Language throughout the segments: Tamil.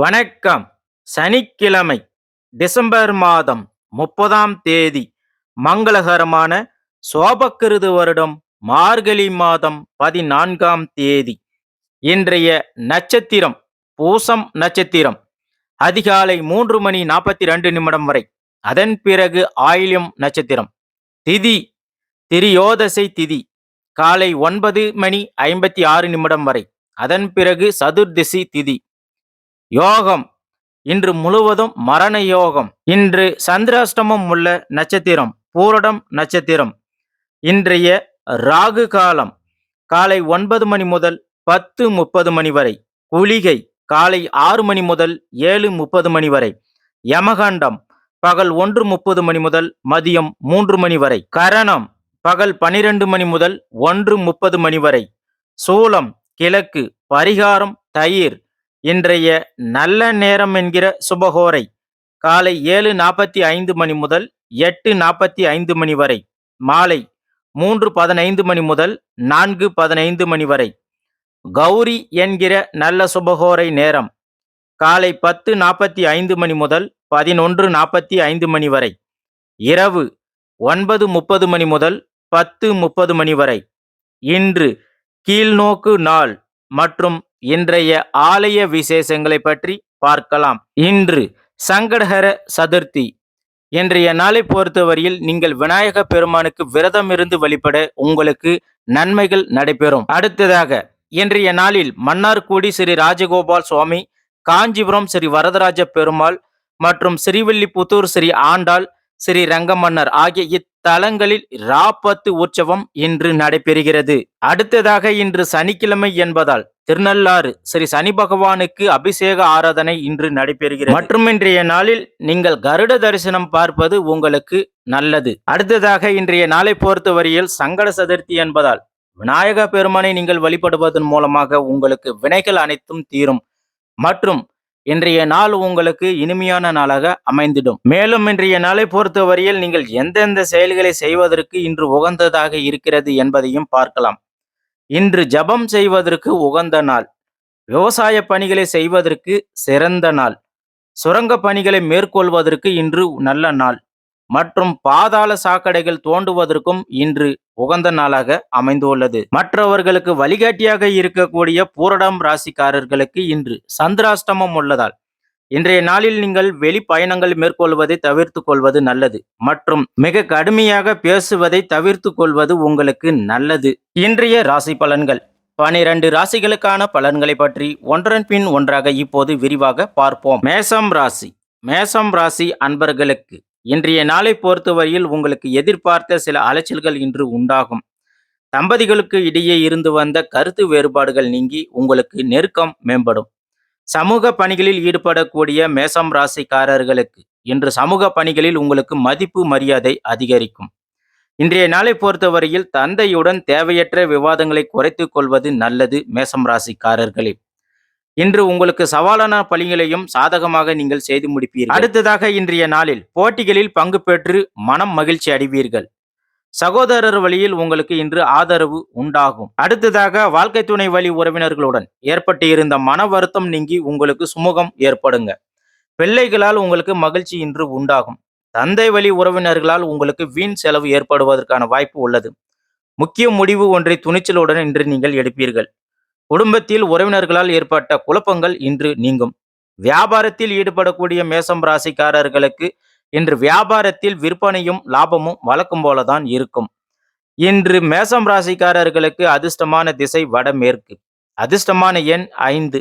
வணக்கம். சனிக்கிழமை டிசம்பர் மாதம் முப்பதாம் தேதி மங்களகரமான சோபக்கிருது வருடம் மார்கழி மாதம் பதினான்காம் தேதி. இன்றைய நட்சத்திரம் பூசம் நட்சத்திரம் அதிகாலை மூன்று மணி நாற்பத்தி ரெண்டு நிமிடம் வரை. அதன் பிறகு ஆயிலியம் நட்சத்திரம். திதி திரியோதசை திதி காலை ஒன்பது மணி ஐம்பத்தி ஆறு நிமிடம் வரை. அதன் பிறகு சதுர்திசி திதி. யோகம். இன்று முழுவதும் மரண யோகம். இன்று சந்திராஷ்டமம் உள்ள நட்சத்திரம் பூரடம் நட்சத்திரம். இன்றைய ராகு காலம் காலை ஒன்பது மணி முதல் பத்து முப்பது மணி வரை. குளிகை காலை ஆறு மணி முதல் ஏழு முப்பது மணி வரை. யமகண்டம் பகல் ஒன்று முப்பது மணி முதல் மதியம் மூன்று மணி வரை. கரணம் பகல் பனிரெண்டு மணி முதல் ஒன்று முப்பது மணி வரை. சூலம் கிழக்கு பரிகாரம் தயிர் இன்றைய நல்ல நேரம் என்கிற சுபகோரை காலை ஏழு நாற்பத்தி ஐந்து மணி முதல் எட்டு நாற்பத்தி ஐந்து மணி வரை மாலை மூன்று பதினைந்து மணி முதல் நான்கு பதினைந்து மணி வரை. கௌரி என்கிற நல்ல சுபகோரை நேரம் காலை பத்து நாற்பத்தி ஐந்து மணி முதல் பதினொன்று நாற்பத்தி ஐந்து மணி வரை. இரவு ஒன்பது முப்பது மணி முதல் பத்து முப்பது மணி வரை. இன்று கீழ்நோக்கு நாள் மற்றும் இன்றைய ஆலய விசேஷங்களை பற்றி பார்க்கலாம். இன்று சங்கடஹர சதுர்த்தி. இன்றைய நாளை பொறுத்தவரையில் நீங்கள் விநாயக பெருமானுக்கு விரதம் இருந்து வழிபட உங்களுக்கு நன்மைகள் நடைபெறும். அடுத்ததாக இன்றைய நாளில் மன்னார்குடி ஸ்ரீ ராஜகோபால் சுவாமி காஞ்சிபுரம் ஸ்ரீ வரதராஜ பெருமாள் மற்றும் ஸ்ரீவில்லிபுத்தூர் ஸ்ரீ ஆண்டாள் ஸ்ரீ ரங்கமன்னர் ஆகிய தலங்களில் ராப்பத்து உற்சவம் இன்று நடைபெறுகிறது. அடுத்ததாக இன்று சனிக்கிழமை என்பதால் திருநள்ளாறு ஸ்ரீ சனி பகவானுக்கு அபிஷேக ஆராதனை இன்று நடைபெறுகிறது. மற்றும் இன்றைய நாளில் நீங்கள் கருட தரிசனம் பார்ப்பது உங்களுக்கு நல்லது. அடுத்ததாக இன்றைய நாளை பொறுத்தவரையில் சங்கட சதுர்த்தி என்பதால் விநாயக பெருமானை நீங்கள் வழிபடுவதன் மூலமாக உங்களுக்கு வினைகள் அனைத்தும் தீரும். மற்றும் இன்றைய நாள் உங்களுக்கு இனிமையான நாளாக அமைந்திடும். மேலும் இன்றைய நாளை பொறுத்தவரையில் நீங்கள் எந்தெந்த செயல்களை செய்வதற்கு இன்று உகந்ததாக இருக்கிறது என்பதையும் பார்க்கலாம். இன்று ஜபம் செய்வதற்கு உகந்த நாள். விவசாய பணிகளை செய்வதற்கு சிறந்த நாள். சுரங்க பணிகளை மேற்கொள்வதற்கு இன்று நல்ல நாள். மற்றும் பாதாள சாக்கடைகள் தோண்டுவதற்கும் இன்று உகந்த நாளாக அமைந்துள்ளது. மற்றவர்களுக்கு வழிகாட்டியாக இருக்கக்கூடிய பூரடம் ராசிக்காரர்களுக்கு இன்று சந்திராஷ்டமம் உள்ளதால் இன்றைய நாளில் நீங்கள் வெளி பயணங்கள் மேற்கொள்வதை தவிர்த்து கொள்வது நல்லது மற்றும் மிக கடுமையாக பேசுவதை தவிர்த்து கொள்வது உங்களுக்கு நல்லது. இன்றைய ராசி பலன்கள். பனிரெண்டு ராசிகளுக்கான பலன்களை பற்றி ஒன்றன் பின் ஒன்றாக இப்போது விரிவாக பார்ப்போம். மேசம் ராசி. மேசம் ராசி அன்பர்களுக்கு இன்றைய நாளை பொறுத்தவரையில் உங்களுக்கு எதிர்பார்த்த சில அலைச்சல்கள் இன்று உண்டாகும். தம்பதிகளுக்கு இடையே இருந்து வந்த கருத்து வேறுபாடுகள் நீங்கி உங்களுக்கு நெருக்கம் மேம்படும். சமூக பணிகளில் ஈடுபடக்கூடிய மேசம் ராசிக்காரர்களுக்கு இன்று சமூக பணிகளில் உங்களுக்கு மதிப்பு மரியாதை அதிகரிக்கும். இன்றைய நாளை பொறுத்தவரையில் தந்தையுடன் தேவையற்ற விவாதங்களை குறைத்துக் கொள்வது நல்லது மேசம் ராசிக்காரர்களே. இன்று உங்களுக்கு சவாலான பணிகளையும் சாதகமாக நீங்கள் செய்து முடிப்பீர்கள். அடுத்ததாக இன்றைய நாளில் போட்டிகளில் பங்கு பெற்று மனம் மகிழ்ச்சி அடைவீர்கள். சகோதரர் வழியில் உங்களுக்கு இன்று ஆதரவு உண்டாகும். அடுத்ததாக வாழ்க்கை துணை வழி உறவினர்களுடன் ஏற்பட்டு இருந்த மன வருத்தம் நீங்கி உங்களுக்கு சுமூகம் ஏற்படுங்க. பிள்ளைகளால் உங்களுக்கு மகிழ்ச்சி இன்று உண்டாகும். தந்தை வழி உறவினர்களால் உங்களுக்கு வீண் செலவு ஏற்படுவதற்கான வாய்ப்பு உள்ளது. முக்கிய முடிவு ஒன்றை துணிச்சலுடன் இன்று நீங்கள் எடுப்பீர்கள். குடும்பத்தில் உறவினர்களால் ஏற்பட்ட குழப்பங்கள் இன்று நீங்கும். வியாபாரத்தில் ஈடுபடக்கூடிய மேசம் ராசிக்காரர்களுக்கு இன்று வியாபாரத்தில் விற்பனையும் லாபமும் வழக்கம் போலதான் இருக்கும். இன்று மேசம் ராசிக்காரர்களுக்கு அதிர்ஷ்டமான திசை வடமேற்கு. அதிர்ஷ்டமான எண் ஐந்து.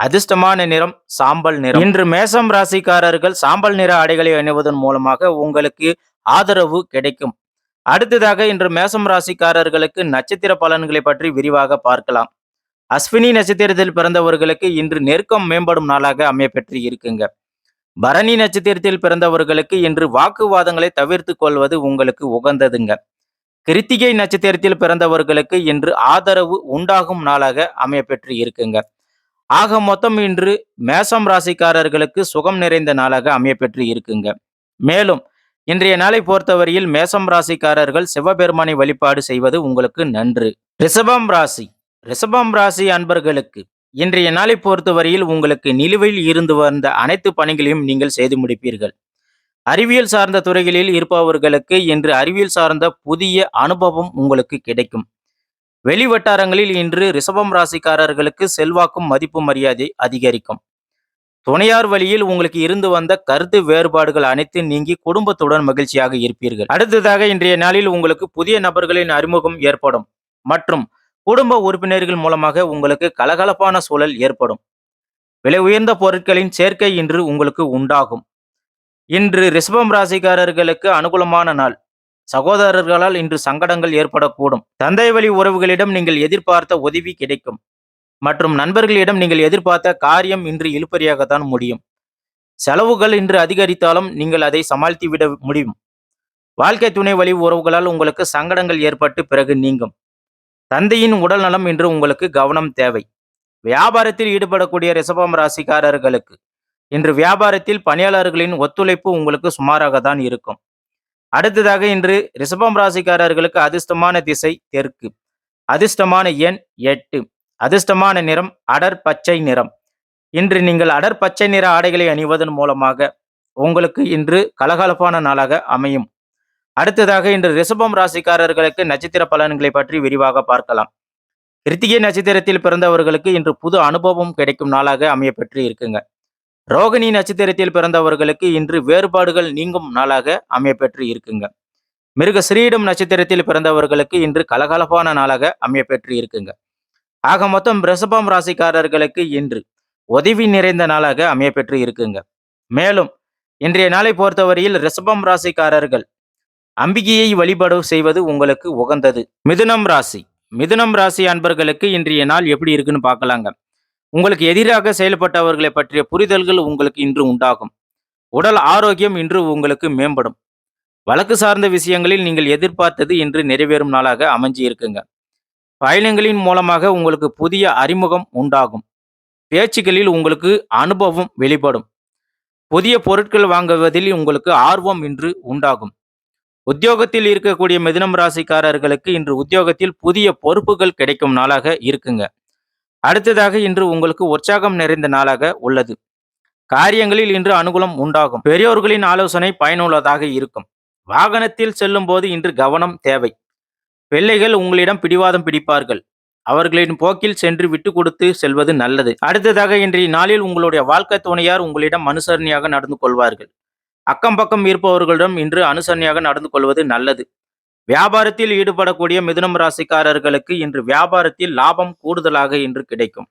அதிர்ஷ்டமான நிறம் சாம்பல் நிறம். இன்று மேசம் ராசிக்காரர்கள் சாம்பல் நிற ஆடைகளை அணிவதன் மூலமாக உங்களுக்கு ஆதரவு கிடைக்கும். அடுத்ததாக இன்று மேசம் ராசிக்காரர்களுக்கு நட்சத்திர பலன்களை பற்றி விரிவாக பார்க்கலாம். அஸ்வினி நட்சத்திரத்தில் பிறந்தவர்களுக்கு இன்று நெருக்கம் மேம்படும் நாளாக அமையப்பெற்று இருக்குங்க பரணி நட்சத்திரத்தில் பிறந்தவர்களுக்கு இன்று வாக்குவாதங்களை தவிர்த்து கொள்வது உங்களுக்கு உகந்ததுங்க. கிருத்திகை நட்சத்திரத்தில் பிறந்தவர்களுக்கு இன்று ஆதரவு உண்டாகும் நாளாக அமையப்பெற்று இருக்குங்க ஆக மொத்தம் இன்று மேசம் ராசிக்காரர்களுக்கு சுகம் நிறைந்த நாளாக அமையப்பெற்று இருக்குங்க மேலும் இன்றைய நாளை பொறுத்தவரையில் மேசம் ராசிக்காரர்கள் சிவபெருமானை வழிபாடு செய்வது உங்களுக்கு நன்று. ரிஷபம் ராசி. ரிஷபம் ராசி அன்பர்களுக்கு இன்றைய நாளை பொறுத்தவரையில் உங்களுக்கு நிலுவையில் இருந்து வந்த அனைத்து பணிகளையும் நீங்கள் செய்து முடிப்பீர்கள். அறிவியல் சார்ந்த துறைகளில் இருப்பவர்களுக்கு இன்று அறிவியல் சார்ந்த புதிய அனுபவம் உங்களுக்கு கிடைக்கும். வெளி வட்டாரங்களில் இன்று ரிஷபம் ராசிக்காரர்களுக்கு செல்வாக்கும் மதிப்பு மரியாதை அதிகரிக்கும். துணையார் வழியில் உங்களுக்கு இருந்து வந்த கருத்து வேறுபாடுகள் அனைத்து நீங்கி குடும்பத்துடன் மகிழ்ச்சியாக இருப்பீர்கள். அடுத்ததாக இன்றைய நாளில் உங்களுக்கு புதிய நபர்களின் அறிமுகம் ஏற்படும். மற்றும் குடும்ப உறுப்பினர்கள் மூலமாக உங்களுக்கு கலகலப்பான சூழல் ஏற்படும். விலை உயர்ந்த பொருட்களின் சேர்க்கை இன்று உங்களுக்கு உண்டாகும். இன்று ரிஷபம் ராசிக்காரர்களுக்கு அனுகூலமான நாள். சகோதரர்களால் இன்று சங்கடங்கள் ஏற்படக்கூடும். தந்தை வழி உறவுகளிடம் நீங்கள் எதிர்பார்த்த உதவி கிடைக்கும். மற்றும் நண்பர்களிடம் நீங்கள் எதிர்பார்த்த காரியம் இன்று இழுப்பறியாகத்தான் முடியும். செலவுகள் இன்று அதிகரித்தாலும் நீங்கள் அதை சமாளித்து விட முடியும். வாழ்க்கை துணை வழி உறவுகளால் உங்களுக்கு சங்கடங்கள் ஏற்பட்டு பிறகு நீங்கும். தந்தையின் உடல் நலம் இன்று உங்களுக்கு கவனம் தேவை. வியாபாரத்தில் ஈடுபடக்கூடிய ரிசபம் ராசிக்காரர்களுக்கு இன்று வியாபாரத்தில் பணியாளர்களின் ஒத்துழைப்பு உங்களுக்கு சுமாராக தான் இருக்கும். அடுத்ததாக இன்று ரிசபம் ராசிக்காரர்களுக்கு அதிர்ஷ்டமான திசை தெற்கு. அதிர்ஷ்டமான எண் எட்டு. அதிர்ஷ்டமான நிறம் அடர் பச்சை நிறம். இன்று நீங்கள் அடர் பச்சை நிற ஆடைகளை அணிவதன் மூலமாக உங்களுக்கு இன்று கலகலப்பான நாளாக அமையும். அடுத்ததாக இன்று ரிஷபம் ராசிக்காரர்களுக்கு நட்சத்திர பலன்களை பற்றி விரிவாக பார்க்கலாம். கிருத்திகை நட்சத்திரத்தில் பிறந்தவர்களுக்கு இன்று புது அனுபவம் கிடைக்கும் நாளாக அமையப்பெற்று இருக்குங்க. ரோகிணி நட்சத்திரத்தில் பிறந்தவர்களுக்கு இன்று வேறுபாடுகள் நீங்கும் நாளாக அமையப்பெற்று இருக்குங்க. மிருக ஸ்ரீடம் நட்சத்திரத்தில் பிறந்தவர்களுக்கு இன்று கலகலப்பான நாளாக அமையப்பெற்று இருக்குங்க. ஆக மொத்தம் ரிஷபம் ராசிக்காரர்களுக்கு இன்று உதவி நிறைந்த நாளாக அமையப்பெற்று இருக்குங்க. மேலும் இன்றைய நாளை பொறுத்தவரையில் ரிஷபம் ராசிக்காரர்கள் அம்பிகையை வழிபாடு செய்வது உங்களுக்கு உகந்தது. மிதுனம் ராசி. மிதுனம் ராசி அன்பர்களுக்கு இன்றைய நாள் எப்படி இருக்குன்னு பார்க்கலாங்க. உங்களுக்கு எதிராக செயல்பட்டவர்களை பற்றிய புரிதல்கள் உங்களுக்கு இன்று உண்டாகும். உடல் ஆரோக்கியம் இன்று உங்களுக்கு மேம்படும். வழக்கு சார்ந்த விஷயங்களில் நீங்கள் எதிர்பார்த்தது இன்று நிறைவேறும் நாளாக அமைஞ்சு இருக்குங்க. பயணங்களின் மூலமாக உங்களுக்கு புதிய அறிமுகம் உண்டாகும். பேச்சுகளில் உங்களுக்கு அனுபவம் வெளிப்படும். புதிய பொருட்கள் வாங்குவதில் உங்களுக்கு ஆர்வம் இன்று உண்டாகும். உத்தியோகத்தில் இருக்கக்கூடிய மிதுனம் ராசிக்காரர்களுக்கு இன்று உத்தியோகத்தில் புதிய பொறுப்புகள் கிடைக்கும் நாளாக இருக்குங்க. அடுத்ததாக இன்று உங்களுக்கு உற்சாகம் நிறைந்த நாளாக உள்ளது. காரியங்களில் இன்று அனுகூலம் உண்டாகும். பெரியோர்களின் ஆலோசனை பயனுள்ளதாக இருக்கும். வாகனத்தில் செல்லும் போது இன்று கவனம் தேவை. பிள்ளைகள் உங்களிடம் பிடிவாதம் பிடிப்பார்கள். அவர்களின் போக்கில் சென்று விட்டு கொடுத்து செல்வது நல்லது. அடுத்ததாக இன்றைய நாளில் உங்களுடைய வாழ்க்கை துணையார் உங்களிடம் அனுசரணையாக நடந்து கொள்வார்கள். அக்கம் பக்கம் இருப்பவர்களிடம் இன்று அனுசரணையாக நடந்து கொள்வது நல்லது. வியாபாரத்தில் ஈடுபடக்கூடிய மிதுனம் ராசிக்காரர்களுக்கு இன்று வியாபாரத்தில் லாபம் கூடுதலாக இன்று கிடைக்கும்.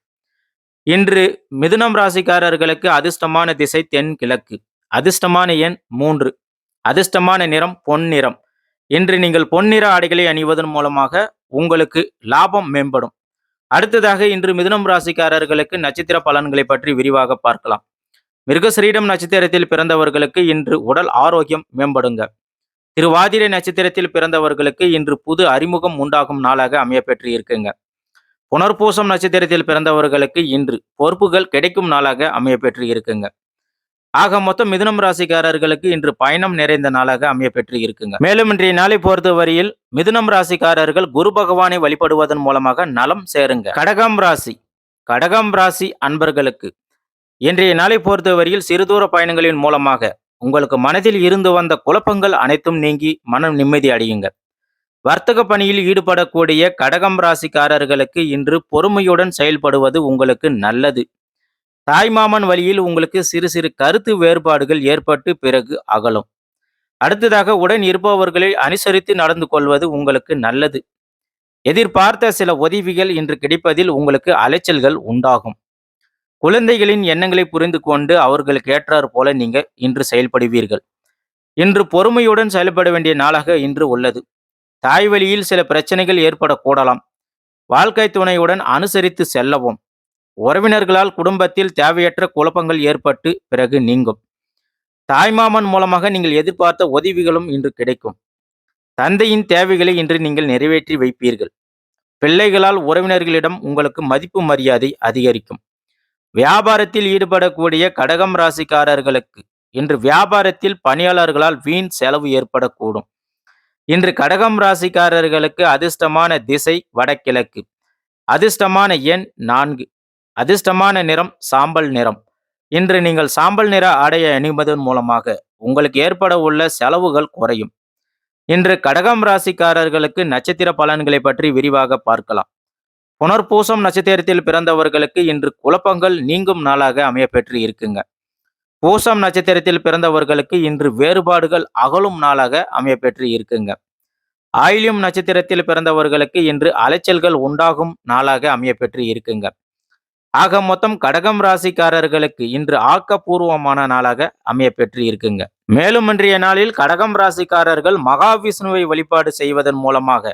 இன்று மிதுனம் ராசிக்காரர்களுக்கு அதிர்ஷ்டமான திசை தென் கிழக்கு. அதிர்ஷ்டமான எண் மூன்று. அதிர்ஷ்டமான நிறம் பொன் நிறம். இன்று நீங்கள் பொன்னிற ஆடைகளை அணிவதன் மூலமாக உங்களுக்கு லாபம் மேம்படும். அடுத்ததாக இன்று மிதுனம் ராசிக்காரர்களுக்கு நட்சத்திர பலன்களை பற்றி விரிவாக பார்க்கலாம். மிருகஸ்ரீடம் நட்சத்திரத்தில் பிறந்தவர்களுக்கு இன்று உடல் ஆரோக்கியம் மேம்படுங்க. திருவாதிரை நட்சத்திரத்தில் பிறந்தவர்களுக்கு இன்று புது அறிமுகம் உண்டாகும் நாளாக அமையப்பெற்று இருக்குங்க. புனர்பூசம் நட்சத்திரத்தில் பிறந்தவர்களுக்கு இன்று பொறுப்புகள் கிடைக்கும் நாளாக அமையப்பெற்று இருக்குங்க. ஆக மொத்தம் மிதுனம் ராசிக்காரர்களுக்கு இன்று பயணம் நிறைந்த நாளாக அமையப்பெற்று இருக்குங்க. மேலும் இன்றைய நாளை பொறுத்தவரையில் மிதுனம் ராசிக்காரர்கள் குரு பகவானை வழிபடுவதன் மூலமாக நலம் சேருங்க. கடகம் ராசி. கடகம் ராசி அன்பர்களுக்கு இன்றைய நாளை பொறுத்தவரையில் சிறுதூர பயணங்களின் மூலமாக உங்களுக்கு மனதில் இருந்து வந்த குழப்பங்கள் அனைத்தும் நீங்கி மனம் நிம்மதி அடையுங்க வர்த்தக பணியில் ஈடுபடக்கூடிய கடகம் ராசிக்காரர்களுக்கு இன்று பொறுமையுடன் செயல்படுவது உங்களுக்கு நல்லது. தாய்மாமன் வழியில் உங்களுக்கு சிறு சிறு கருத்து வேறுபாடுகள் ஏற்பட்டு பிறகு அகலும். அடுத்ததாக உடன் இருப்பவர்களை அனுசரித்து நடந்து கொள்வது உங்களுக்கு நல்லது. எதிர்பார்த்த சில உதவிகள் இன்று கிடைப்பதில் உங்களுக்கு அலைச்சல்கள் உண்டாகும். குழந்தைகளின் எண்ணங்களை புரிந்து கொண்டு அவர்களுக்கு ஏற்றாறு போல நீங்க இன்று செயல்படுவீர்கள். இன்று பொறுமையுடன் செயல்பட வேண்டிய நாளாக இன்று உள்ளது. தாய் வழியில் சில பிரச்சனைகள் ஏற்படக்கூடலாம். வாழ்க்கை துணையுடன் அனுசரித்து செல்லவும். உறவினர்களால் குடும்பத்தில் தேவையற்ற குழப்பங்கள் ஏற்பட்டு பிறகு நீங்கும். தாய்மாமன் மூலமாக நீங்கள் எதிர்பார்த்த உதவிகளும் இன்று கிடைக்கும். தந்தையின் தேவைகளை இன்று நீங்கள் நிறைவேற்றி வைப்பீர்கள். பிள்ளைகளால் உறவினர்களிடம் உங்களுக்கு மதிப்பு மரியாதை அதிகரிக்கும். வியாபாரத்தில் ஈடுபடக்கூடிய கடகம் ராசிக்காரர்களுக்கு இன்று வியாபாரத்தில் பணியாளர்களால் வீண் செலவு ஏற்படக்கூடும். இன்று கடகம் ராசிக்காரர்களுக்கு அதிர்ஷ்டமான திசை வடகிழக்கு. அதிர்ஷ்டமான எண் நான்கு. அதிர்ஷ்டமான நிறம் சாம்பல் நிறம். இன்று நீங்கள் சாம்பல் நிற ஆடையை அணிவதன் மூலமாக உங்களுக்கு ஏற்பட உள்ள செலவுகள் குறையும். இன்று கடகம் ராசிக்காரர்களுக்கு நட்சத்திர பலன்களை பற்றி விரிவாக பார்க்கலாம். புனர்பூசம் நட்சத்திரத்தில் பிறந்தவர்களுக்கு இன்று குழப்பங்கள் நீங்கும் நாளாக அமையப்பெற்று இருக்குங்க. பூசம் நட்சத்திரத்தில் பிறந்தவர்களுக்கு இன்று வேறுபாடுகள் அகலும் நாளாக அமையப்பெற்று இருக்குங்க. ஆயிலியம் நட்சத்திரத்தில் பிறந்தவர்களுக்கு இன்று அலைச்சல்கள் உண்டாகும் நாளாக அமையப்பெற்று இருக்குங்க. ஆக மொத்தம் கடகம் ராசிக்காரர்களுக்கு இன்று ஆக்கப்பூர்வமான நாளாக அமையப்பெற்று இருக்குங்க. மேலும் இன்றைய நாளில் கடகம் ராசிக்காரர்கள் மகாவிஷ்ணுவை வழிபாடு செய்வதன் மூலமாக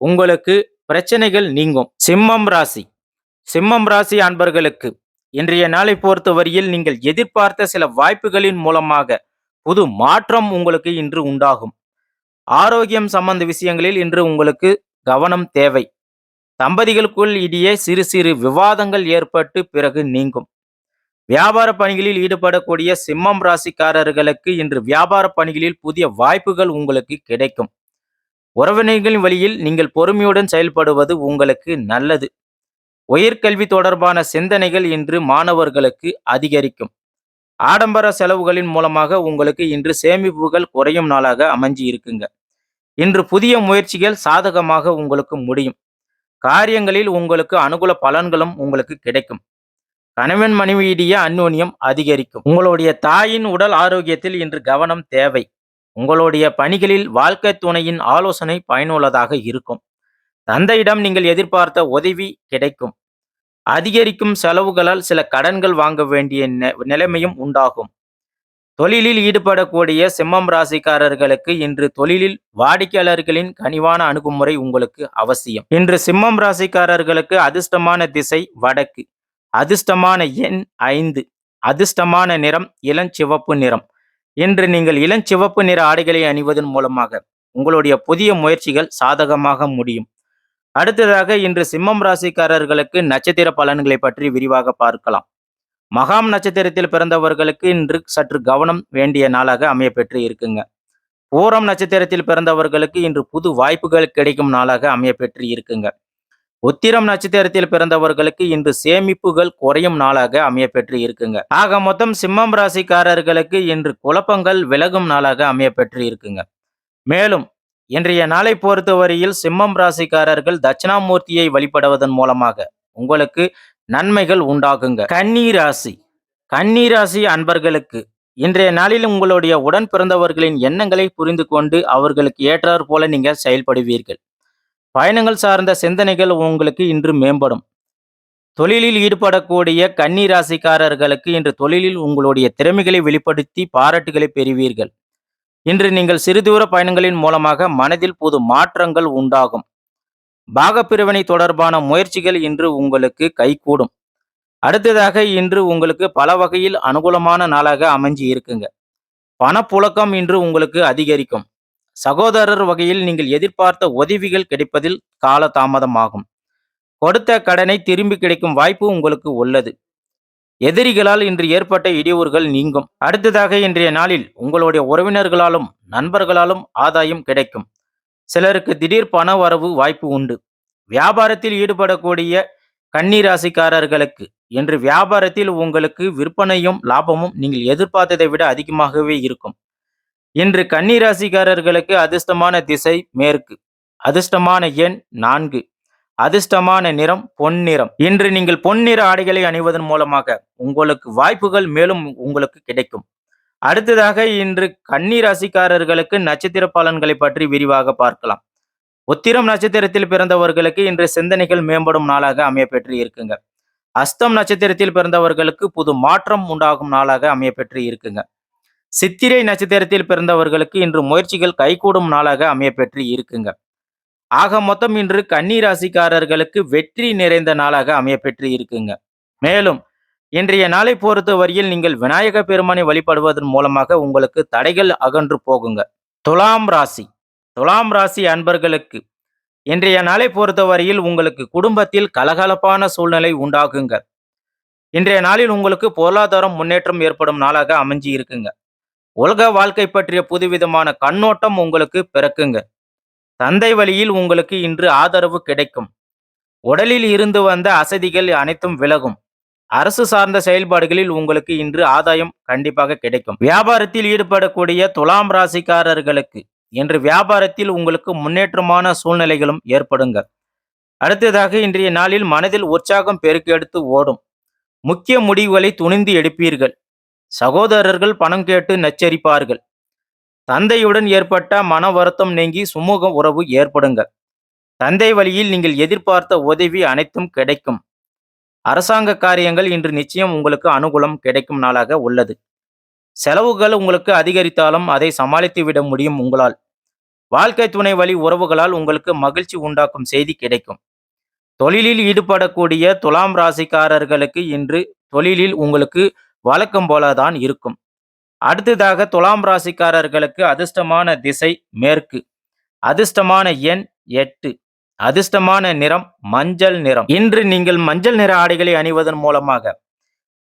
உங்களுக்கு பிரச்சனைகள் நீங்கும். சிம்மம் ராசி. சிம்மம் ராசி அன்பர்களுக்கு இன்றைய நாளை பொறுத்தவரையில் நீங்கள் எதிர்பார்த்த சில வாய்ப்புகளின் மூலமாக புது மாற்றம் உங்களுக்கு இன்று உண்டாகும். ஆரோக்கியம் சம்பந்த விஷயங்களில் இன்று உங்களுக்கு கவனம் தேவை. தம்பதிகளுக்குள் இடையே சிறு சிறு விவாதங்கள் ஏற்பட்டு பிறகு நீங்கும். வியாபார பணிகளில் ஈடுபடக்கூடிய சிம்மம் ராசிக்காரர்களுக்கு இன்று வியாபார பணிகளில் புதிய வாய்ப்புகள் உங்களுக்கு கிடைக்கும். உறவினர்களின் வழியில் நீங்கள் பொறுமையுடன் செயல்படுவது உங்களுக்கு நல்லது. உயர்கல்வி தொடர்பான சிந்தனைகள் இன்று மாணவர்களுக்கு அதிகரிக்கும். ஆடம்பர செலவுகளின் மூலமாக உங்களுக்கு இன்று சேமிப்புகள் குறையும் நாளாக அமைஞ்சு இருக்குங்க. இன்று புதிய முயற்சிகள் சாதகமாக உங்களுக்கு முடியும். காரியங்களில் உங்களுக்கு அனுகூல பலன்களும் உங்களுக்கு கிடைக்கும். கணவன் மனைவியிடையே அந்யோன்யம் அதிகரிக்கும். உங்களுடைய தாயின் உடல் ஆரோக்கியத்தில் இன்று கவனம் தேவை. உங்களுடைய பணிகளில் வாழ்க்கை துணையின் ஆலோசனை பயனுள்ளதாக இருக்கும். தந்தையிடம் நீங்கள் எதிர்பார்த்த உதவி கிடைக்கும். அதிகரிக்கும் செலவுகளால் சில கடன்கள் வாங்க வேண்டிய நெ- நிலைமையும் உண்டாகும். தொழிலில் ஈடுபடக்கூடிய சிம்மம் ராசிக்காரர்களுக்கு இன்று தொழிலில் வாடிக்கையாளர்களின் கனிவான அணுகுமுறை உங்களுக்கு அவசியம். இன்று சிம்மம் ராசிக்காரர்களுக்கு அதிர்ஷ்டமான திசை வடக்கு. அதிர்ஷ்டமான எண் ஐந்து. அதிர்ஷ்டமான நிறம் இளஞ்சிவப்பு நிறம். இன்று நீங்கள் இளஞ்சிவப்பு நிற ஆடைகளை அணிவதன் மூலமாக உங்களுடைய புதிய முயற்சிகள் சாதகமாக முடியும். அடுத்ததாக இன்று சிம்மம் ராசிக்காரர்களுக்கு நட்சத்திர பலன்களை பற்றி விரிவாக பார்க்கலாம். மகாம் நட்சத்திரத்தில் பிறந்தவர்களுக்கு இன்று சற்று கவனம் வேண்டிய நாளாக அமையப்பெற்று இருக்குங்க. பூரம் நட்சத்திரத்தில் பிறந்தவர்களுக்கு இன்று புது வாய்ப்புகள் கிடைக்கும் நாளாக அமையப்பெற்று இருக்குங்க. உத்திரம் நட்சத்திரத்தில் பிறந்தவர்களுக்கு இன்று சேமிப்புகள் குறையும் நாளாக அமையப்பெற்று இருக்குங்க. ஆக மொத்தம் சிம்மம் ராசிக்காரர்களுக்கு இன்று குழப்பங்கள் விலகும் நாளாக அமையப்பெற்று இருக்குங்க. மேலும் இன்றைய நாளை பொறுத்தவரையில் சிம்மம் ராசிக்காரர்கள் தட்சிணாமூர்த்தியை வழிபடுவதன் மூலமாக உங்களுக்கு நன்மைகள் உண்டாகுங்க. கன்னி ராசி. கன்னி ராசி அன்பர்களுக்கு இன்றைய நாளில் உங்களுடைய உடன் பிறந்தவர்களின் எண்ணங்களை புரிந்து கொண்டு அவர்களுக்கு ஏற்றாற் போல நீங்கள் செயல்படுவீர்கள். பயணங்கள் சார்ந்த சிந்தனைகள் உங்களுக்கு இன்று மேம்படும். தொழிலில் ஈடுபடக்கூடிய கன்னி ராசிக்காரர்களுக்கு இன்று தொழிலில் உங்களுடைய திறமைகளை வெளிப்படுத்தி பாராட்டுகளை பெறுவீர்கள். இன்று நீங்கள் சிறுதூர பயணங்களின் மூலமாக மனதில் புது மாற்றங்கள் உண்டாகும். பாகப்பிரிவினை தொடர்பான முயற்சிகள் இன்று உங்களுக்கு கைகூடும். அடுத்ததாக இன்று உங்களுக்கு பல வகையில் அனுகூலமான நாளாக அமைஞ்சு இருக்குங்க. பணப்புழக்கம் இன்று உங்களுக்கு அதிகரிக்கும். சகோதரர் வகையில் நீங்கள் எதிர்பார்த்த உதவிகள் கிடைப்பதில் கால தாமதமாகும் கொடுத்த கடனை திரும்பி கிடைக்கும் வாய்ப்பு உங்களுக்கு உள்ளது. எதிரிகளால் இன்று ஏற்பட்ட இடையூறுகள் நீங்கும். அடுத்ததாக இன்றைய நாளில் உங்களுடைய உறவினர்களாலும் நண்பர்களாலும் ஆதாயம் கிடைக்கும். சிலருக்கு திடீர் பண வரவு வாய்ப்பு உண்டு. வியாபாரத்தில் ஈடுபடக்கூடிய கன்னிராசிக்காரர்களுக்கு இன்று வியாபாரத்தில் உங்களுக்கு விற்பனையும் லாபமும் நீங்கள் எதிர்பார்த்ததை விட அதிகமாகவே இருக்கும். இன்று கன்னி ராசிக்காரர்களுக்கு அதிர்ஷ்டமான திசை மேற்கு. அதிர்ஷ்டமான எண் நான்கு. அதிர்ஷ்டமான நிறம் பொன்னிறம். இன்று நீங்கள் பொன்னிற ஆடைகளை அணிவதன் மூலமாக உங்களுக்கு வாய்ப்புகள் மேலும் உங்களுக்கு கிடைக்கும். அடுத்ததாக இன்று கன்னி ராசிக்காரர்களுக்கு நட்சத்திர பலன்களை பற்றி விரிவாக பார்க்கலாம். உத்திரம் நட்சத்திரத்தில் பிறந்தவர்களுக்கு இன்று சிந்தனைகள் மேம்படும் நாளாக அமையப்பெற்று இருக்குங்க. அஸ்தம் நட்சத்திரத்தில் பிறந்தவர்களுக்கு புது மாற்றம் உண்டாகும் நாளாக அமையப்பெற்று இருக்குங்க. சித்திரை நட்சத்திரத்தில் பிறந்தவர்களுக்கு இன்று முயற்சிகள் கைகூடும் நாளாக அமையப்பெற்று இருக்குங்க. ஆக மொத்தம் இன்று கன்னி ராசிக்காரர்களுக்கு வெற்றி நிறைந்த நாளாக அமையப்பெற்று இருக்குங்க. மேலும் இன்றைய நாளை பொறுத்தவரையில் நீங்கள் விநாயக பெருமானை வழிபடுவதன் மூலமாக உங்களுக்கு தடைகள் அகன்று போகுங்க. துலாம் ராசி. துலாம் ராசி அன்பர்களுக்கு இன்றைய நாளை பொறுத்தவரையில் உங்களுக்கு குடும்பத்தில் கலகலப்பான சூழ்நிலை உண்டாகுங்க. இன்றைய நாளில் உங்களுக்கு பொருளாதாரம் முன்னேற்றம் ஏற்படும் நாளாக அமைஞ்சு இருக்குங்க. உலக வாழ்க்கை பற்றிய புதுவிதமான கண்ணோட்டம் உங்களுக்கு பிறக்குங்க. தந்தை வழியில் உங்களுக்கு இன்று ஆதரவு கிடைக்கும். உடலில் இருந்து வந்த அசதிகள் அனைத்தும் விலகும். அரசு சார்ந்த செயல்பாடுகளில் உங்களுக்கு இன்று ஆதாயம் கண்டிப்பாக கிடைக்கும். வியாபாரத்தில் ஈடுபடக்கூடிய துலாம் ராசிக்காரர்களுக்கு இன்று வியாபாரத்தில் உங்களுக்கு முன்னேற்றமான சூழ்நிலைகளும் ஏற்படுங்க. அடுத்ததாக இன்றைய நாளில் மனதில் உற்சாகம் பெருக்கெடுத்து ஓடும். முக்கிய முடிவுகளை துணிந்து எடுப்பீர்கள். சகோதரர்கள் பணம் கேட்டு நச்சரிப்பார்கள். தந்தையுடன் ஏற்பட்ட மன வருத்தம் நீங்கி சுமூக உறவு ஏற்படுங்க தந்தை வழியில் நீங்கள் எதிர்பார்த்த உதவி அனைத்தும் கிடைக்கும். அரசாங்க காரியங்கள் இன்று நிச்சயம் உங்களுக்கு அனுகூலம் கிடைக்கும் நாளாக உள்ளது. செலவுகள் உங்களுக்கு அதிகரித்தாலும் அதை சமாளித்து விட முடியும் உங்களால். வாழ்க்கை துணை வழி உறவுகளால் உங்களுக்கு மகிழ்ச்சி உண்டாக்கும் செய்தி கிடைக்கும். தொழிலில் ஈடுபடக்கூடிய துலாம் ராசிக்காரர்களுக்கு இன்று தொழிலில் உங்களுக்கு வழக்கம் போலதான் இருக்கும். அடுத்ததாக துலாம் ராசிக்காரர்களுக்கு அதிர்ஷ்டமான திசை மேற்கு. அதிர்ஷ்டமான எண் எட்டு. அதிர்ஷ்டமான நிறம் மஞ்சள் நிறம். இன்று நீங்கள் மஞ்சள் நிற ஆடைகளை அணிவதன் மூலமாக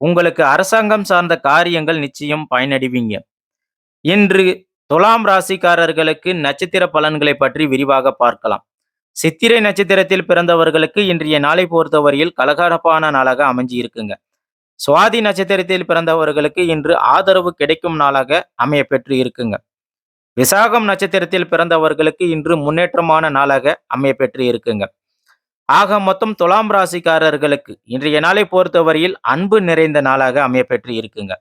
உங்களுக்கு அரசாங்கம் சார்ந்த காரியங்கள் நிச்சயம் பயனடைவீங்க. இன்று துலாம் ராசிக்காரர்களுக்கு நட்சத்திர பலன்களை பற்றி விரிவாக பார்க்கலாம். சித்திரை நட்சத்திரத்தில் பிறந்தவர்களுக்கு இன்றைய நாளை பொறுத்தவரையில் கலகலப்பான நாளாக அமைஞ்சு இருக்குங்க சுவாதி நட்சத்திரத்தில் பிறந்தவர்களுக்கு இன்று ஆதரவு கிடைக்கும் நாளாக அமைய பெற்று இருக்குங்க. விசாகம் நட்சத்திரத்தில் பிறந்தவர்களுக்கு இன்று முன்னேற்றமான நாளாக அமைய பெற்று இருக்குங்க. ஆக மொத்தம் துலாம் ராசிக்காரர்களுக்கு இன்றைய நாளை பொறுத்தவரையில் அன்பு நிறைந்த நாளாக அமைய பெற்று இருக்குங்க.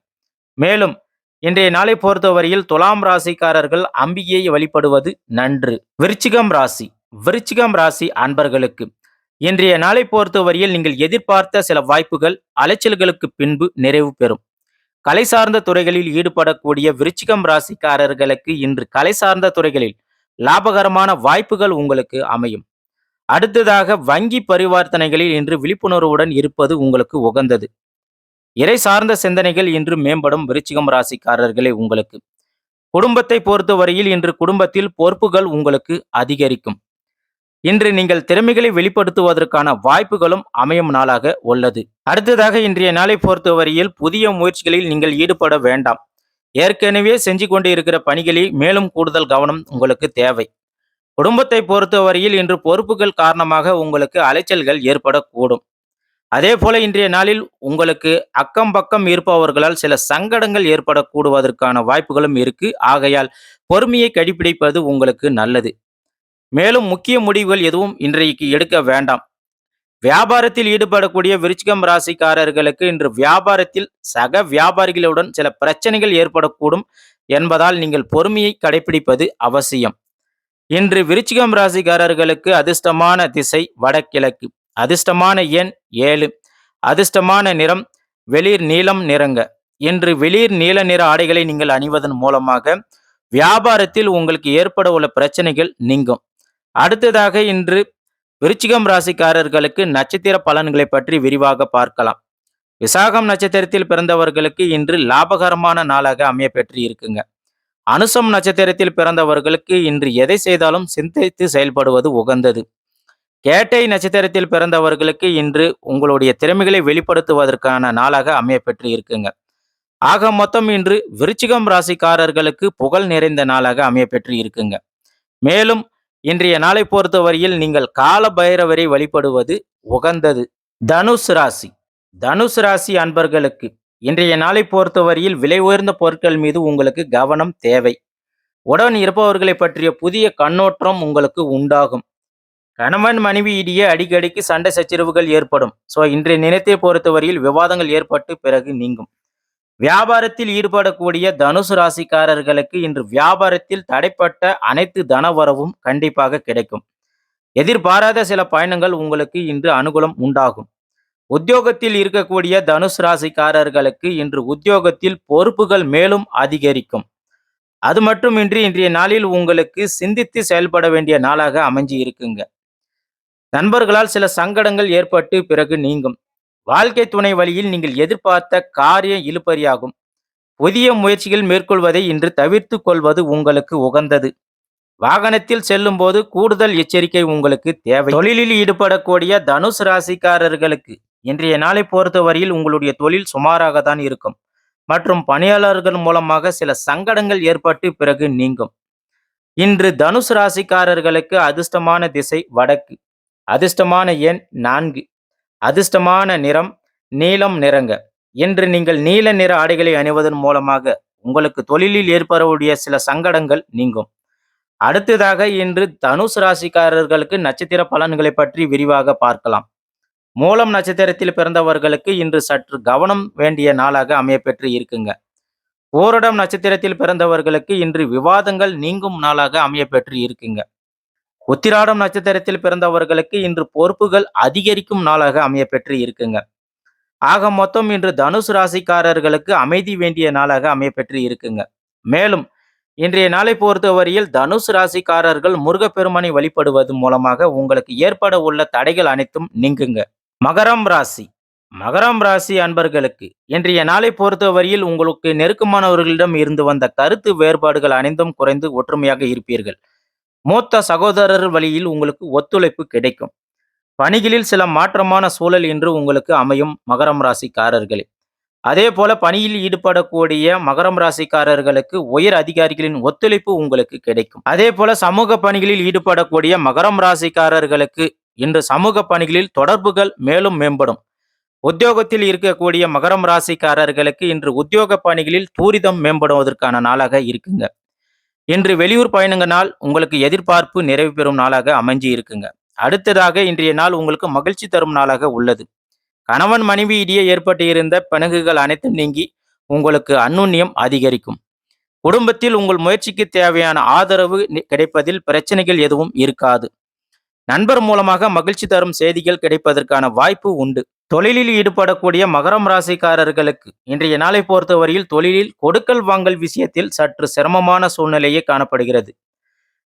மேலும் இன்றைய நாளை பொறுத்தவரையில் துலாம் ராசிக்காரர்கள் அம்பிகையை வழிபடுவது நன்று. விருச்சிகம் ராசி. விருச்சிகம் ராசி அன்பர்களுக்கு இன்றைய நாளை பொறுத்தவரையில் நீங்கள் எதிர்பார்த்த சில வாய்ப்புகள் அலைச்சல்களுக்கு பின்பு நிறைவு பெறும். கலை சார்ந்த துறைகளில் ஈடுபடக்கூடிய விருச்சிகம் ராசிக்காரர்களுக்கு இன்று கலை சார்ந்த துறைகளில் லாபகரமான வாய்ப்புகள் உங்களுக்கு அமையும். அடுத்ததாக வங்கி பரிவர்த்தனைகளில் இன்று விழிப்புணர்வுடன் இருப்பது உங்களுக்கு உகந்தது. இறை சார்ந்த சிந்தனைகள் இன்று மேம்படும் விருச்சிகம் ராசிக்காரர்களே உங்களுக்கு. குடும்பத்தை பொறுத்தவரையில் இன்று குடும்பத்தில் பொறுப்புகள் உங்களுக்கு அதிகரிக்கும். இன்று நீங்கள் திறமைகளை வெளிப்படுத்துவதற்கான வாய்ப்புகளும் அமையும் நாளாக உள்ளது. அடுத்ததாக இன்றைய நாளை பொறுத்தவரையில் புதிய முயற்சிகளில் நீங்கள் ஈடுபட வேண்டாம். ஏற்கனவே செஞ்சு கொண்டு இருக்கிற பணிகளில் மேலும் கூடுதல் கவனம் உங்களுக்கு தேவை. குடும்பத்தை பொறுத்தவரையில் இன்று பொறுப்புகள் காரணமாக உங்களுக்கு அலைச்சல்கள் ஏற்படக்கூடும். அதே போல இன்றைய நாளில் உங்களுக்கு அக்கம் பக்கம் இருப்பவர்களால் சில சங்கடங்கள் ஏற்படக்கூடுவதற்கான வாய்ப்புகளும் இருக்கு. ஆகையால் பொறுமையை கடைபிடிப்பது உங்களுக்கு நல்லது. மேலும் முக்கிய முடிவுகள் எதுவும் இன்றைக்கு எடுக்க வேண்டாம். வியாபாரத்தில் ஈடுபடக்கூடிய விருச்சிகம் ராசிக்காரர்களுக்கு இன்று வியாபாரத்தில் சக வியாபாரிகளுடன் சில பிரச்சனைகள் ஏற்படக்கூடும் என்பதால் நீங்கள் பொறுமையை கடைபிடிப்பது அவசியம். இன்று விருச்சிகம் ராசிக்காரர்களுக்கு அதிர்ஷ்டமான திசை வடகிழக்கு. அதிர்ஷ்டமான எண் ஏழு. அதிர்ஷ்டமான நிறம் வெளிர் நீளம் நிறங்க. இன்று வெளிர் நீல நிற ஆடைகளை நீங்கள் அணிவதன் மூலமாக வியாபாரத்தில் உங்களுக்கு ஏற்பட உள்ள பிரச்சனைகள் நீங்கும். அடுத்ததாக இன்று விருச்சிகம் ராசிக்காரர்களுக்கு நட்சத்திர பலன்களை பற்றி விரிவாக பார்க்கலாம். விசாகம் நட்சத்திரத்தில் பிறந்தவர்களுக்கு இன்று லாபகரமான நாளாக அமைய பெற்று இருக்குங்க. அனுசம் நட்சத்திரத்தில் பிறந்தவர்களுக்கு இன்று எதை செய்தாலும் சிந்தித்து செயல்படுவது உகந்தது. கேட்டை நட்சத்திரத்தில் பிறந்தவர்களுக்கு இன்று உங்களுடைய திறமைகளை வெளிப்படுத்துவதற்கான நாளாக அமைய பெற்று இருக்குங்க. ஆக மொத்தம் இன்று விருச்சிகம் ராசிக்காரர்களுக்கு புகழ் நிறைந்த நாளாக அமைய பெற்று இருக்குங்க. மேலும் இன்றைய நாளை பொறுத்தவரையில் நீங்கள் கால பைரவரை வழிபடுவது உகந்தது. தனுஷ் ராசி. தனுஷ் ராசி அன்பர்களுக்கு இன்றைய நாளை பொறுத்தவரையில் விலை உயர்ந்த பொருட்கள் மீது உங்களுக்கு கவனம் தேவை. உடன் இருப்பவர்களை பற்றிய புதிய கண்ணோட்டம் உங்களுக்கு உண்டாகும். கணவன் மனைவி இடையே அடிக்கடிக்கு சண்டை சச்சரவுகள் ஏற்படும். ஸோ இன்றைய நினைத்தை பொறுத்தவரையில் விவாதங்கள் ஏற்பட்டு பிறகு நீங்கும். வியாபாரத்தில் ஈடுபடக்கூடிய தனுசு ராசிக்காரர்களுக்கு இன்று வியாபாரத்தில் தடைப்பட்ட அனைத்து தனவரவும் கண்டிப்பாக கிடைக்கும். எதிர்பாராத சில பயணங்கள் உங்களுக்கு இன்று அனுகூலம் உண்டாகும். உத்தியோகத்தில் இருக்கக்கூடிய தனுஷ் ராசிக்காரர்களுக்கு இன்று உத்தியோகத்தில் பொறுப்புகள் மேலும் அதிகரிக்கும். அது மட்டுமின்றி இன்றைய நாளில் உங்களுக்கு சிந்தித்து செயல்பட வேண்டிய நாளாக அமைஞ்சு இருக்குங்க. நண்பர்களால் சில சங்கடங்கள் ஏற்பட்டு பிறகு நீங்கும். வாழ்க்கை துணை வழியில் நீங்கள் எதிர்பார்த்த காரியம் இழுபறியாகும். புதிய முயற்சிகள் மேற்கொள்வதை இன்று தவிர்த்து கொள்வது உங்களுக்கு உகந்தது. வாகனத்தில் செல்லும் போது கூடுதல் எச்சரிக்கை உங்களுக்கு தேவை. தொழிலில் ஈடுபடக்கூடிய தனுஷ் ராசிக்காரர்களுக்கு இன்றைய நாளை பொறுத்தவரையில் உங்களுடைய தொழில் சுமாராக தான் இருக்கும். மற்றும் பணியாளர்கள் மூலமாக சில சங்கடங்கள் ஏற்பட்டு பிறகு நீங்கும். இன்று தனுஷ் ராசிக்காரர்களுக்கு அதிர்ஷ்டமான திசை வடக்கு. அதிர்ஷ்டமான எண் நான்கு. அதிர்ஷ்டமான நிறம் நீலம் நிறங்க. இன்று நீங்கள் நீல நிற ஆடைகளை அணிவதன் மூலமாக உங்களுக்கு தொழிலில் ஏற்படக்கூடிய சில சங்கடங்கள் நீங்கும். அடுத்ததாக இன்று தனுசு ராசிக்காரர்களுக்கு நட்சத்திர பலன்களை பற்றி விரிவாக பார்க்கலாம். மூலம் நட்சத்திரத்தில் பிறந்தவர்களுக்கு இன்று சற்று கவனம் வேண்டிய நாளாக அமையப்பெற்று இருக்குங்க. ஓரிடம் நட்சத்திரத்தில் பிறந்தவர்களுக்கு இன்று விவாதங்கள் நீங்கும் நாளாக அமையப்பெற்று இருக்குங்க. உத்திராடம் நட்சத்திரத்தில் பிறந்தவர்களுக்கு இன்று பொறுப்புகள் அதிகரிக்கும் நாளாக அமையப்பெற்று இருக்குங்க. ஆக மொத்தம் இன்று தனுசு ராசிக்காரர்களுக்கு அமைதி வேண்டிய நாளாக அமையப்பெற்று இருக்குங்க. மேலும் இன்றைய நாளை பொறுத்தவரையில் தனுசு ராசிக்காரர்கள் முருகப்பெருமானை வழிபடுவது மூலமாக உங்களுக்கு ஏற்பட உள்ள தடைகள் அனைத்தும் நீங்குங்க. மகரம் ராசி. மகரம் ராசி அன்பர்களுக்கு இன்றைய நாளை பொறுத்தவரையில் உங்களுக்கு நெருக்கமானவர்களிடம் இருந்து வந்த கருத்து வேறுபாடுகள் அனைத்தும் குறைந்து ஒற்றுமையாக இருப்பீர்கள். மூத்த சகோதரர் வழியில் உங்களுக்கு ஒத்துழைப்பு கிடைக்கும். பணிகளில் சில மாற்றமான சூழல் இன்று உங்களுக்கு அமையும் மகரம் ராசிக்காரர்களே. அதே போல பணியில் ஈடுபடக்கூடிய மகரம் ராசிக்காரர்களுக்கு உயர் அதிகாரிகளின் ஒத்துழைப்பு உங்களுக்கு கிடைக்கும். அதே போல சமூக பணிகளில் ஈடுபடக்கூடிய மகரம் ராசிக்காரர்களுக்கு இன்று சமூக பணிகளில் தொடர்புகள் மேலும் மேம்படும். உத்தியோகத்தில் இருக்கக்கூடிய மகரம் ராசிக்காரர்களுக்கு இன்று உத்தியோக பணிகளில் தூரிதம் மேம்படுவதற்கான நாளாக இருக்குங்க. இன்று வெளியூர் பயணங்க நாள் உங்களுக்கு எதிர்பார்ப்பு நிறைவு பெறும் நாளாக அமைஞ்சு இருக்குங்க. அடுத்ததாக இன்றைய நாள் உங்களுக்கு மகிழ்ச்சி தரும் நாளாக உள்ளது. கணவன் மனைவி இடையே ஏற்பட்டு இருந்த பிணங்குகள் அனைத்தும் நீங்கி உங்களுக்கு அந்நுண்ணியம் அதிகரிக்கும். குடும்பத்தில் உங்கள் முயற்சிக்கு தேவையான ஆதரவு கிடைப்பதில் பிரச்சனைகள் எதுவும் இருக்காது. நண்பர் மூலமாக மகிழ்ச்சி தரும் செய்திகள் கிடைப்பதற்கான வாய்ப்பு உண்டு. தொழிலில் ஈடுபடக்கூடிய மகரம் ராசிக்காரர்களுக்கு இன்றைய நாளை பொறுத்தவரையில் தொழிலில் கொடுக்கல் வாங்கல் விஷயத்தில் சற்று சிரமமான சூழ்நிலையே காணப்படுகிறது.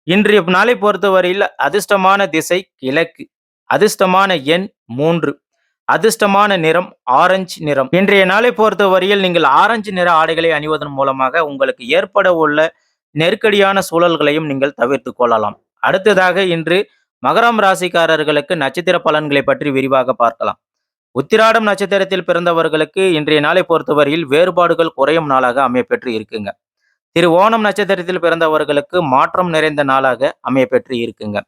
இன்றைய நாளை பொறுத்தவரையில் அதிர்ஷ்டமான திசை கிழக்கு அதிர்ஷ்டமான எண் மூன்று அதிர்ஷ்டமான நிறம் ஆரஞ்சு நிறம். இன்றைய நாளை பொறுத்தவரையில் நீங்கள் ஆரஞ்சு நிற ஆடைகளை அணிவதன் மூலமாக உங்களுக்கு ஏற்பட உள்ள நெருக்கடியான சூழல்களையும் நீங்கள் தவிர்த்து கொள்ளலாம். அடுத்ததாக இன்று மகரம் ராசிக்காரர்களுக்கு நட்சத்திர பலன்களை பற்றி விரிவாக பார்க்கலாம். உத்திராடம் நட்சத்திரத்தில் பிறந்தவர்களுக்கு இன்றைய நாளை பொறுத்தவரையில் வேறுபாடுகள் குறையும் நாளாக அமையப்பெற்று இருக்குங்க. திரு ஓணம் நட்சத்திரத்தில் பிறந்தவர்களுக்கு மாற்றம் நிறைந்த நாளாக அமையப்பெற்று இருக்குங்க.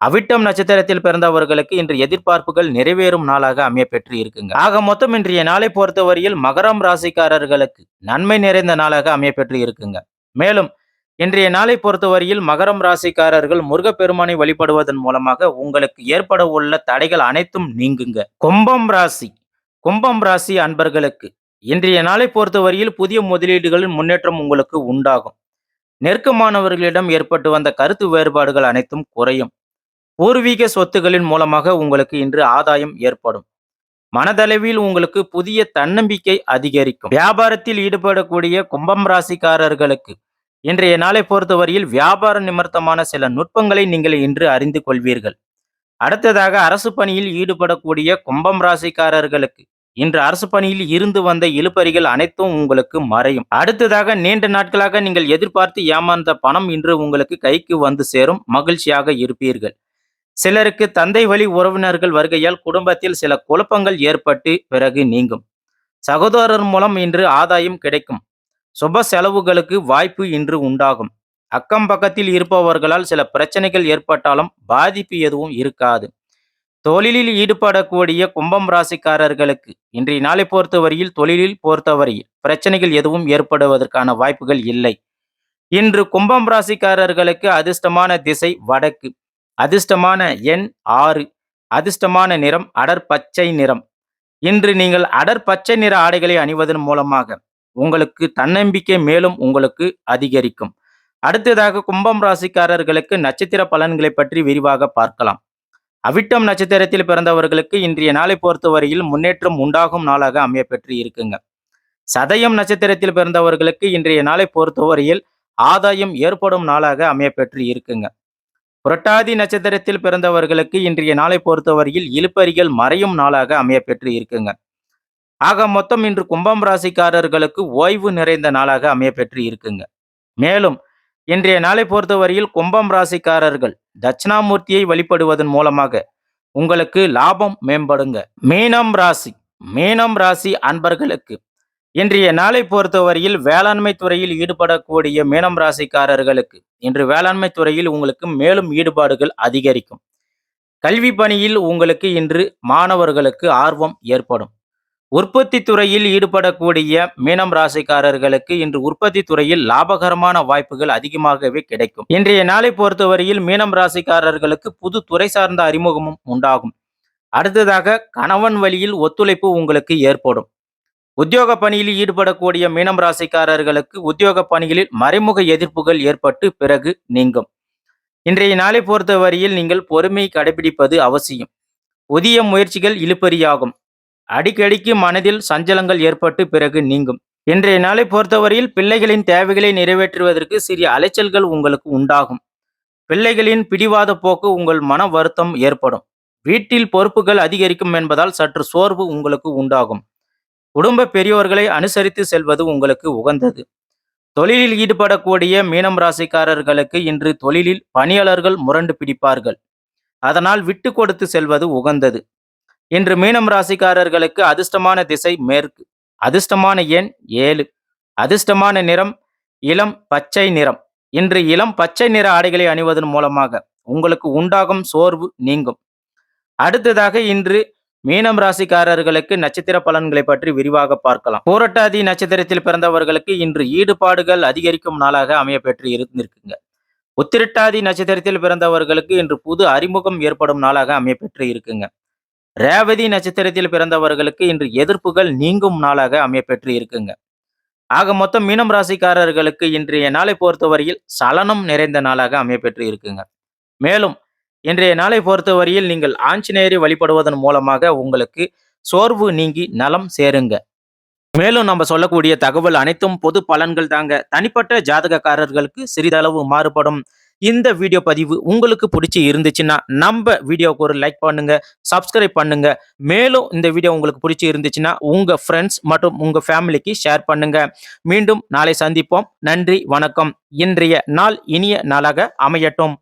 அவிட்டம் நட்சத்திரத்தில் பிறந்தவர்களுக்கு இன்று எதிர்பார்ப்புகள் நிறைவேறும் நாளாக அமையப்பெற்று இருக்குங்க. ஆக மொத்தம் இன்றைய நாளை பொறுத்தவரையில் மகரம் ராசிக்காரர்களுக்கு நன்மை நிறைந்த நாளாக அமையப்பெற்று இருக்குங்க. மேலும் இன்றைய நாளை பொறுத்தவரையில் மகரம் ராசிக்காரர்கள் முருகப்பெருமானை வழிபடுவதன் மூலமாக உங்களுக்கு ஏற்பட உள்ள தடைகள் அனைத்தும் நீங்குங்க. கும்பம் ராசி. கும்பம் ராசி அன்பர்களுக்கு இன்றைய நாளை பொறுத்தவரையில் புதிய முதலீடுகளின் முன்னேற்றம் உங்களுக்கு உண்டாகும். நெருக்கமானவர்களிடம் ஏற்பட்டு வந்த கருத்து வேறுபாடுகள் அனைத்தும் குறையும். பூர்வீக சொத்துகளின் மூலமாக உங்களுக்கு இன்று ஆதாயம் ஏற்படும். மனதளவில் உங்களுக்கு புதிய தன்னம்பிக்கை அதிகரிக்கும். வியாபாரத்தில் ஈடுபடக்கூடிய கும்பம் ராசிக்காரர்களுக்கு இன்றைய நாளை பொறுத்தவரையில் வியாபார நிமித்தமான சில நுட்பங்களை நீங்கள் இன்று அறிந்து கொள்வீர்கள். அடுத்ததாக அரசு பணியில் ஈடுபடக்கூடிய கும்பம் ராசிக்காரர்களுக்கு இன்று அரசு பணியில் இருந்து வந்த இழுபறிகள் அனைத்தும் உங்களுக்கு மறையும். அடுத்ததாக நீண்ட நாட்களாக நீங்கள் எதிர்பார்த்து ஏமாந்த பணம் இன்று உங்களுக்கு கைக்கு வந்து சேரும் மகிழ்ச்சியாக இருப்பீர்கள். சிலருக்கு தந்தை வழி உறவினர்கள் வருகையால் குடும்பத்தில் சில குழப்பங்கள் ஏற்பட்டு பிறகு நீங்கும். சகோதரர் மூலம் இன்று ஆதாயம் கிடைக்கும். சுப செலவுகளுக்கு வாய்ப்பு இன்று உண்டாகும். அக்கம் பக்கத்தில் இருப்பவர்களால் சில பிரச்சனைகள் ஏற்பட்டாலும் பாதிப்பு எதுவும் இருக்காது. தொழிலில் ஈடுபடக்கூடிய கும்பம் ராசிக்காரர்களுக்கு இன்றைய நாளை பொறுத்தவரையில் தொழிலில் பொறுத்தவரையில் பிரச்சனைகள் எதுவும் ஏற்படுவதற்கான வாய்ப்புகள் இல்லை. இன்று கும்பம் ராசிக்காரர்களுக்கு அதிர்ஷ்டமான திசை வடக்கு. அதிர்ஷ்டமான எண் ஆறு. அதிர்ஷ்டமான நிறம் அடர் பச்சை நிறம். இன்று நீங்கள் அடர் பச்சை நிற ஆடைகளை அணிவதன் மூலமாக உங்களுக்கு தன்னம்பிக்கை மேலும் உங்களுக்கு அதிகரிக்கும். அடுத்ததாக கும்பம் ராசிக்காரர்களுக்கு நட்சத்திர பலன்களை பற்றி விரிவாக பார்க்கலாம். அவிட்டம் நட்சத்திரத்தில் பிறந்தவர்களுக்கு இன்றைய நாளை பொறுத்தவரையில் முன்னேற்றம் உண்டாகும் நாளாக அமையப்பெற்று இருக்குங்க. சதயம் நட்சத்திரத்தில் பிறந்தவர்களுக்கு இன்றைய நாளை பொறுத்தவரையில் ஆதாயம் ஏற்படும் நாளாக அமையப்பெற்று இருக்குங்க. புரட்டாதி நட்சத்திரத்தில் பிறந்தவர்களுக்கு இன்றைய நாளை பொறுத்தவரையில் இழுப்பறிகள் மறையும் நாளாக அமையப்பெற்று இருக்குங்க. ஆக மொத்தம் இன்று கும்பம் ராசிக்காரர்களுக்கு ஓய்வு நிறைந்த நாளாக அமையப்பெற்று இருக்குங்க. மேலும் இன்றைய நாளை பொறுத்தவரையில் கும்பம் ராசிக்காரர்கள் தட்சிணாமூர்த்தியை வழிபடுவதன் மூலமாக உங்களுக்கு லாபம் மேம்படுங்க. மீனம் ராசி மீனம் ராசி அன்பர்களுக்கு இன்றைய நாளை பொறுத்தவரையில் வேளாண்மை துறையில் ஈடுபடக்கூடிய மீனம் ராசிக்காரர்களுக்கு இன்று வேளாண்மை துறையில் உங்களுக்கு மேலும் ஈடுபாடுகள் அதிகரிக்கும். கல்வி பணியில் உங்களுக்கு இன்று மாணவர்களுக்கு ஆர்வம் ஏற்படும். உற்பத்தி துறையில் ஈடுபடக்கூடிய மீனம் ராசிக்காரர்களுக்கு இன்று உற்பத்தி துறையில் லாபகரமான வாய்ப்புகள் அதிகமாகவே கிடைக்கும். இன்றைய நாளை பொறுத்தவரையில் மீனம் ராசிக்காரர்களுக்கு புது துறை சார்ந்த அறிமுகமும் உண்டாகும். அடுத்ததாக கணவன் வழியில் ஒத்துழைப்பு உங்களுக்கு ஏற்படும். உத்தியோக பணியில் ஈடுபடக்கூடிய மீனம் ராசிக்காரர்களுக்கு உத்தியோக பணிகளில் மறைமுக எதிர்ப்புகள் ஏற்பட்டு பிறகு நீங்கும். இன்றைய நாளை பொறுத்தவரையில் நீங்கள் பொறுமை கடைபிடிப்பது அவசியம். புதிய முயற்சிகள் இழுபறியாகும். அடிக்கடிக்கு மனதில் சஞ்சலங்கள் ஏற்பட்டு பிறகு நீங்கும். இன்றைய நாளை பொறுத்தவரையில் பிள்ளைகளின் தேவைகளை நிறைவேற்றுவதற்கு சிறிய அலைச்சல்கள் உங்களுக்கு உண்டாகும். பிள்ளைகளின் பிடிவாத போக்கு உங்கள் மன வருத்தம் ஏற்படும். வீட்டில் பொறுப்புகள் அதிகரிக்கும் என்பதால் சற்று சோர்வு உங்களுக்கு உண்டாகும். குடும்ப பெரியோர்களை அனுசரித்து செல்வது உங்களுக்கு உகந்தது. தொழிலில் ஈடுபடக்கூடிய மீனம் ராசிக்காரர்களுக்கு இன்று தொழிலில் பணியாளர்கள் முரண்டு பிடிப்பார்கள். அதனால் விட்டு கொடுத்து செல்வது உகந்தது. இன்று மீனம் ராசிக்காரர்களுக்கு அதிர்ஷ்டமான திசை மேற்கு. அதிர்ஷ்டமான எண் ஏழு. அதிர்ஷ்டமான நிறம் இளம் பச்சை நிறம். இன்று இளம் பச்சை நிற ஆடைகளை அணிவதன் மூலமாக உங்களுக்கு உண்டாகும் சோர்வு நீங்கும். அடுத்ததாக இன்று மீனம் ராசிக்காரர்களுக்கு நட்சத்திர பலன்களை பற்றி விரிவாக பார்க்கலாம். போராட்டாதி நட்சத்திரத்தில் பிறந்தவர்களுக்கு இன்று ஈடுபாடுகள் அதிகரிக்கும் நாளாக அமைய பெற்று இருந்திருக்குங்க. உத்திரட்டாதி நட்சத்திரத்தில் பிறந்தவர்களுக்கு இன்று புது அறிமுகம் ஏற்படும் நாளாக அமைய பெற்று இருக்குங்க. ரேவதி நட்சத்திரத்தில் பிறந்தவர்களுக்கு இன்று எதிர்ப்புகள் நீங்கும் நாளாக அமையப்பெற்று இருக்குங்க. ஆக மொத்தம் மீனம் ராசிக்காரர்களுக்கு இன்றைய நாளை பொறுத்தவரையில் சலனம் நிறைந்த நாளாக அமையப்பெற்று இருக்குங்க. மேலும் இன்றைய நாளை பொறுத்தவரையில் நீங்கள் ஆஞ்சநேயரை வழிபடுவதன் மூலமாக உங்களுக்கு சோர்வு நீங்கி நலம் சேருங்க. மேலும் நம்ம சொல்லக்கூடிய தகவல் அனைத்தும் பொது பலன்கள் தாங்க. தனிப்பட்ட ஜாதகக்காரர்களுக்கு சிறிதளவு மாறுபடும் இந்த வீடியோ பதிவு உங்களுக்கு பிடிச்சி இருந்துச்சுன்னா நம்ம வீடியோவுக்கு ஒரு லைக் பண்ணுங்க சப்ஸ்கிரைப் பண்ணுங்க. மேலும் இந்த வீடியோ உங்களுக்கு பிடிச்சி இருந்துச்சுன்னா உங்க ஃப்ரெண்ட்ஸ் மற்றும் உங்க ஃபேமிலிக்கு ஷேர் பண்ணுங்க. மீண்டும் நாளை சந்திப்போம். நன்றி வணக்கம். இன்றைய நாள் இனிய நாளாக அமையட்டும்.